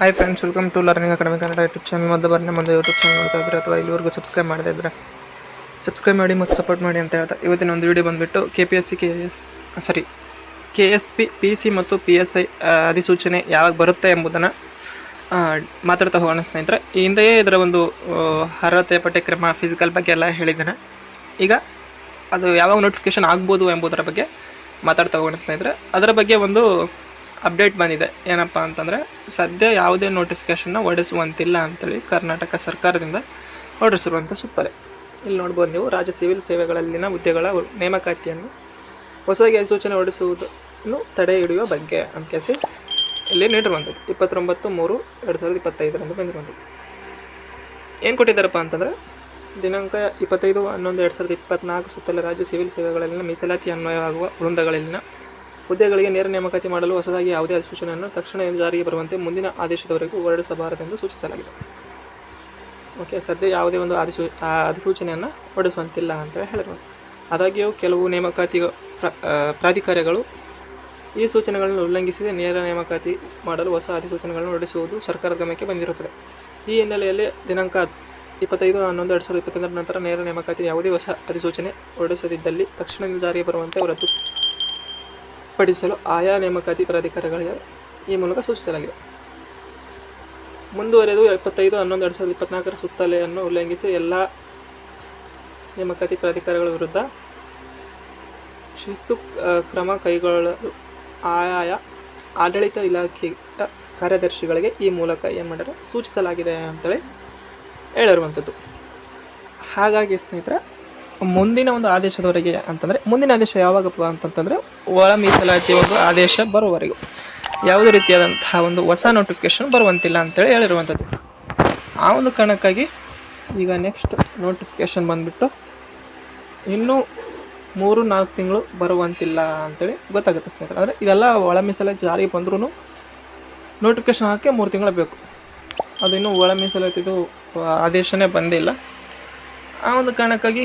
Hi friends welcome to learning academy Kannada YouTube channel ಮೊದಲು ಬರ್ನೆ ಮುಂದೆ ಯೂಟ್ಯೂಬ್ ಚಾನಲ್ ನೋಡ್ತಾ ಇದ್ರೆ ಅಥವಾ ಇಲ್ಲಿವರೆಗೂ ಸಬ್ಸ್ಕ್ರೈಬ್ ಮಾಡದೇ ಇದ್ರೆ ಸಬ್ಸ್ಕ್ರೈಬ್ ಮಾಡಿ ಮತ್ತು ಸಪೋರ್ಟ್ ಮಾಡಿ ಅಂತ ಹೇಳ್ತಾ ಇವತ್ತಿನ ಒಂದು ವಿಡಿಯೋ ಬಂದುಬಿಟ್ಟು K P S C K S sorry K S P P C ಮತ್ತು ಪಿ ಎಸ್ ಐ ಅಧಿಸೂಚನೆ ಯಾವಾಗ ಬರುತ್ತೆ ಎಂಬುದನ್ನು ಮಾತಾಡ್ತಾ ಹೋಗೋಣ ಸ್ನೇಹಿತರೆ. ಈ ಹಿಂದೆಯೇ ಇದರ ಒಂದು ಅರ್ಹತೆ ಪಠ್ಯಕ್ರಮ ಫಿಸಿಕಲ್ ಬಗ್ಗೆ ಎಲ್ಲ ಹೇಳಿದ್ದೇನೆ. ಈಗ ಅದು ಯಾವಾಗ ನೋಟಿಫಿಕೇಶನ್ ಆಗ್ಬೋದು ಎಂಬುದರ ಬಗ್ಗೆ ಮಾತಾಡ್ತಾ ಹೋಗೋಣ ಸ್ನೇಹಿತರೆ. ಅದರ ಬಗ್ಗೆ ಒಂದು ಅಪ್ಡೇಟ್ ಬಂದಿದೆ. ಏನಪ್ಪ ಅಂತಂದರೆ, ಸದ್ಯ ಯಾವುದೇ ನೋಟಿಫಿಕೇಷನ್ನ ಹೊಡೆಸುವಂತಿಲ್ಲ ಅಂತೇಳಿ ಕರ್ನಾಟಕ ಸರ್ಕಾರದಿಂದ ಹೊರಡಿಸಿರುವಂಥ ಸುತ್ತಾರೆ ಇಲ್ಲಿ ನೋಡ್ಬೋದು ನೀವು, ರಾಜ್ಯ ಸಿವಿಲ್ ಸೇವೆಗಳಲ್ಲಿನ ಹುದ್ದೆಗಳ ನೇಮಕಾತಿಯನ್ನು ಹೊಸದಾಗಿ ಅಧಿಸೂಚನೆ ಹೊರಡಿಸುವುದನ್ನು ತಡೆ ಹಿಡಿಯುವ ಬಗ್ಗೆ ಅಂಕೆಸಿ. ಇಲ್ಲಿ ನೀಡಿರುವಂಥದ್ದು, ಇಪ್ಪತ್ತೊಂಬತ್ತು ಮೂರು ಎರಡು ಸಾವಿರದ ಇಪ್ಪತ್ತೈದರಂದು ಬಂದಿರುವಂಥದ್ದು. ಏನು ಕೊಟ್ಟಿದ್ದಾರಪ್ಪ ಅಂತಂದರೆ, ದಿನಾಂಕ ಇಪ್ಪತ್ತೈದು ಹನ್ನೊಂದು ಎರಡು ಸಾವಿರದ ಇಪ್ಪತ್ನಾಲ್ಕು ಸುತ್ತಲ ರಾಜ್ಯ ಸಿವಿಲ್ ಸೇವೆಗಳಲ್ಲಿನ ಮೀಸಲಾತಿ ಅನ್ವಯವಾಗುವ ವೃಂದಗಳಲ್ಲಿನ ಹುದ್ದೆಗಳಿಗೆ ನೇರ ನೇಮಕಾತಿ ಮಾಡಲು ಹೊಸದಾಗಿ ಯಾವುದೇ ಅಧಿಸೂಚನೆಯನ್ನು ತಕ್ಷಣ ಜಾರಿಗೆ ಬರುವಂತೆ ಮುಂದಿನ ಆದೇಶದವರೆಗೂ ಹೊರಡಿಸಬಾರದೆಂದು ಸೂಚಿಸಲಾಗಿದೆ. ಓಕೆ, ಸದ್ಯ ಯಾವುದೇ ಒಂದು ಆದಿಸೂ ಅಧಿಸೂಚನೆಯನ್ನು ಹೊರಡಿಸುವಂತಿಲ್ಲ ಅಂತ ಹೇಳಿರುವಂಥ ಆದಾಗ್ಯೂ ಕೆಲವು ನೇಮಕಾತಿ ಪ್ರಾಧಿಕಾರಗಳು ಈ ಸೂಚನೆಗಳನ್ನು ಉಲ್ಲಂಘಿಸಿ ನೇರ ನೇಮಕಾತಿ ಮಾಡಲು ಹೊಸ ಅಧಿಸೂಚನೆಗಳನ್ನು ಹೊರಡಿಸುವುದು ಸರ್ಕಾರದ ಗಮನಕ್ಕೆ ಬಂದಿರುತ್ತದೆ. ಈ ಹಿನ್ನೆಲೆಯಲ್ಲಿ ದಿನಾಂಕ ಇಪ್ಪತ್ತೈದು, ಹನ್ನೊಂದು, ಎರಡು ಸಾವಿರದ ಇಪ್ಪತ್ತೊಂದರ ನಂತರ ನೇರ ನೇಮಕಾತಿ ಯಾವುದೇ ಹೊಸ ಅಧಿಸೂಚನೆ ಹೊರಡಿಸದಿದ್ದಲ್ಲಿ ತಕ್ಷಣದಿಂದ ಜಾರಿಗೆ ಬರುವಂತೆ ರದ್ದು ಪಡಿಸಲು ಆಯಾ ನೇಮಕಾತಿ ಪ್ರಾಧಿಕಾರಗಳಿಗೆ ಈ ಮೂಲಕ ಸೂಚಿಸಲಾಗಿದೆ. ಮುಂದುವರೆದು ಇಪ್ಪತ್ತೈದು ಹನ್ನೊಂದು, ಎರಡು ಸಾವಿರದ ಇಪ್ಪತ್ನಾಲ್ಕರ ಸುತ್ತಲೆಯನ್ನು ಉಲ್ಲಂಘಿಸಿ ಎಲ್ಲ ನೇಮಕಾತಿ ಪ್ರಾಧಿಕಾರಗಳ ವಿರುದ್ಧ ಶಿಸ್ತು ಕ್ರಮ ಕೈಗೊಳ್ಳಲು ಆಯಾಯ ಆಡಳಿತ ಇಲಾಖೆಯ ಕಾರ್ಯದರ್ಶಿಗಳಿಗೆ ಈ ಮೂಲಕ ಏನು ಮಾಡ್ಯಾರ? ಸೂಚಿಸಲಾಗಿದೆ ಅಂತೇಳಿ ಹೇಳಿರುವಂಥದ್ದು. ಹಾಗಾಗಿ ಸ್ನೇಹಿತರೆ ಮುಂದಿನ ಒಂದು ಆದೇಶದವರೆಗೆ ಅಂತಂದರೆ, ಮುಂದಿನ ಆದೇಶ ಯಾವಾಗಪ್ಪ ಅಂತಂತಂದರೆ, ಒಳ ಮೀಸಲಾತಿ ಒಂದು ಆದೇಶ ಬರುವವರೆಗೂ. ಯಾವುದೇ ರೀತಿಯಾದಂತಹ ಒಂದು ಹೊಸ ನೋಟಿಫಿಕೇಶನ್ ಬರುವಂತಿಲ್ಲ ಅಂತೇಳಿ ಹೇಳಿರುವಂಥದ್ದು ಆ ಒಂದು ಕಾರಣಕ್ಕಾಗಿ ಈಗ ನೆಕ್ಸ್ಟ್ ನೋಟಿಫಿಕೇಶನ್ ಬಂದುಬಿಟ್ಟು ಇನ್ನೂ ಮೂರು, ನಾಲ್ಕು ತಿಂಗಳು ಬರುವಂತಿಲ್ಲ ಅಂತೇಳಿ ಗೊತ್ತಾಗುತ್ತೆ ಸ್ನೇಹಿತರೆ. ಅಂದರೆ ಇದೆಲ್ಲ ಒಳ ಮೀಸಲಾತಿ ಜಾರಿಗೆ ಬಂದ್ರೂ ನೋಟಿಫಿಕೇಶನ್ ಹಾಕಿ ಮೂರು ತಿಂಗಳು ಬೇಕು. ಅದು ಇನ್ನೂ ಒಳ ಮೀಸಲಾತಿದು ಆದೇಶನೇ ಬಂದಿಲ್ಲ. ಆ ಒಂದು ಕಾರಣಕ್ಕಾಗಿ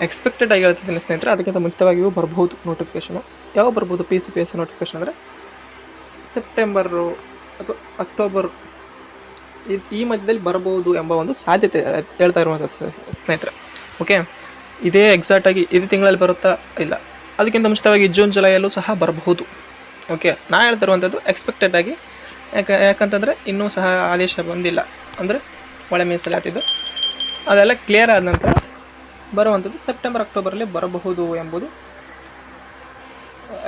ಎಕ್ಸ್ಪೆಕ್ಟೆಡ್ ಆಗಿ ಸ್ನೇಹಿತರೆ, ಅದಕ್ಕಿಂತ ಮುಂಚಿತವಾಗಿಯೂ ಬರ್ಬೋದು ನೋಟಿಫಿಕೇಷನು ಯಾವಾಗ ಬರ್ಬೋದು? P C P S notification ಅಂದರೆ ಸೆಪ್ಟೆಂಬರು ಅಥವಾ ಅಕ್ಟೋಬರ್ ಈ- ಮಧ್ಯದಲ್ಲಿ ಬರಬಹುದು ಎಂಬ ಒಂದು ಸಾಧ್ಯತೆ ಹೇಳ್ತಾ ಇರುವಂಥದ್ದು ಸ್ನೇಹಿತರೆ. ಓಕೆ ಇದೇ ಎಕ್ಸಾಕ್ಟಾಗಿ ಇದೇ ತಿಂಗಳಲ್ಲಿ ಬರುತ್ತಾ ಇಲ್ಲ? ಅದಕ್ಕಿಂತ ಮುಂಚಿತವಾಗಿ ಜೂನ್ ಜುಲೈಯಲ್ಲೂ ಸಹ ಬರಬಹುದು. ಓಕೆ ನಾ ಹೇಳ್ತಿರುವಂಥದ್ದು ಎಕ್ಸ್ಪೆಕ್ಟೆಡ್ ಆಗಿ. ಯಾಕೆ, ಯಾಕಂತಂದರೆ ಇನ್ನೂ ಸಹ ಆದೇಶ ಬಂದಿಲ್ಲ. ಅಂದರೆ ಒಳ ಮೀಸಲಾತಿದ್ದು ಅದೆಲ್ಲ ಕ್ಲಿಯರ್ ಆದ ನಂತರ ಬರುವಂಥದ್ದು ಸೆಪ್ಟೆಂಬರ್ ಅಕ್ಟೋಬರಲ್ಲಿ ಬರಬಹುದು ಎಂಬುದು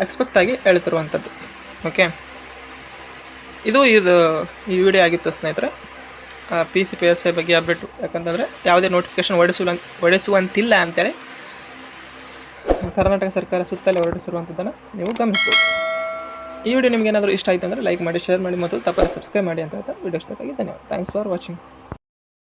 ಎಕ್ಸ್ಪೆಕ್ಟ್ ಆಗಿ ಹೇಳ್ತಿರುವಂಥದ್ದು. ಓಕೆ ಇದು ಇದು, ಈ ವಿಡಿಯೋ ಆಗಿತ್ತು ಸ್ನೇಹಿತರೆ. P C P S I ಬಗ್ಗೆ ಅಪ್ಡೇಟ್ ಯಾಕಂತಂದರೆ ಯಾವುದೇ ನೋಟಿಫಿಕೇಶನ್ ಹೊಡೆಸುವ ಹೊಡೆಸುವಂತಿಲ್ಲ ಅಂತೇಳಿ ಕರ್ನಾಟಕ ಸರ್ಕಾರ ಸುತ್ತಲೇ ಹೊರಡಿಸಿರುವಂಥದ್ದನ್ನು ನೀವು ಗಮನಿಸ್ಬೋದು. ಈ ವಿಡಿಯೋ ನಿಮ್ಗೆ ಏನಾದರೂ ಇಷ್ಟ ಆಯಿತು ಅಂದರೆ ಲೈಕ್ ಮಾಡಿ ಶೇರ್ ಮಾಡಿ ಮತ್ತು ತಪ್ಪದೆ ಸಬ್ಸ್ಕ್ರೈಬ್ ಮಾಡಿ ಅಂತ ಹೇಳ್ತಾ ವಿಡಿಯೋ ಇಷ್ಟಕ್ಕಾಗಿ ಧನ್ಯವಾದ. Thanks for watching